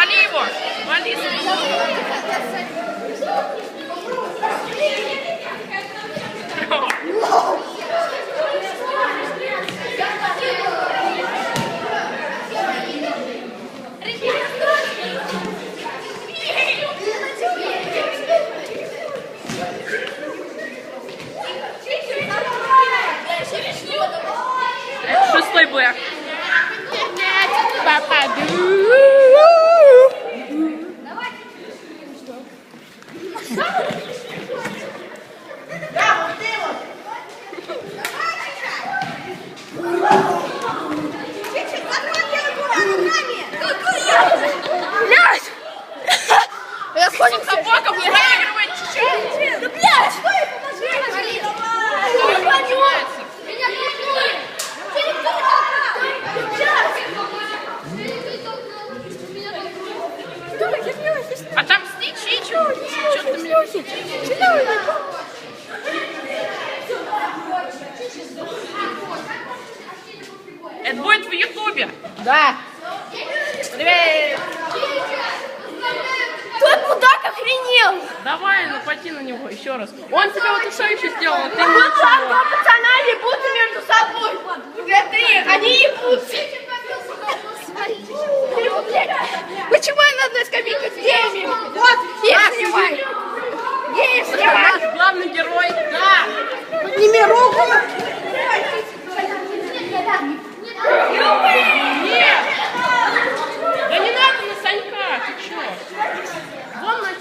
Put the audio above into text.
Вали его! Вали Шестой блэк. Попаду. Блядь! Я сходим собака, чуть-чуть. Да блядь! Ты меня... Это будет в Ютубе. Да. Привет. Тот мудак охренел. Давай, напади на него еще раз. Он тебе вот еще еще сделал, а ты руку. Нет. Да не надо на Санька, ты че? Вон на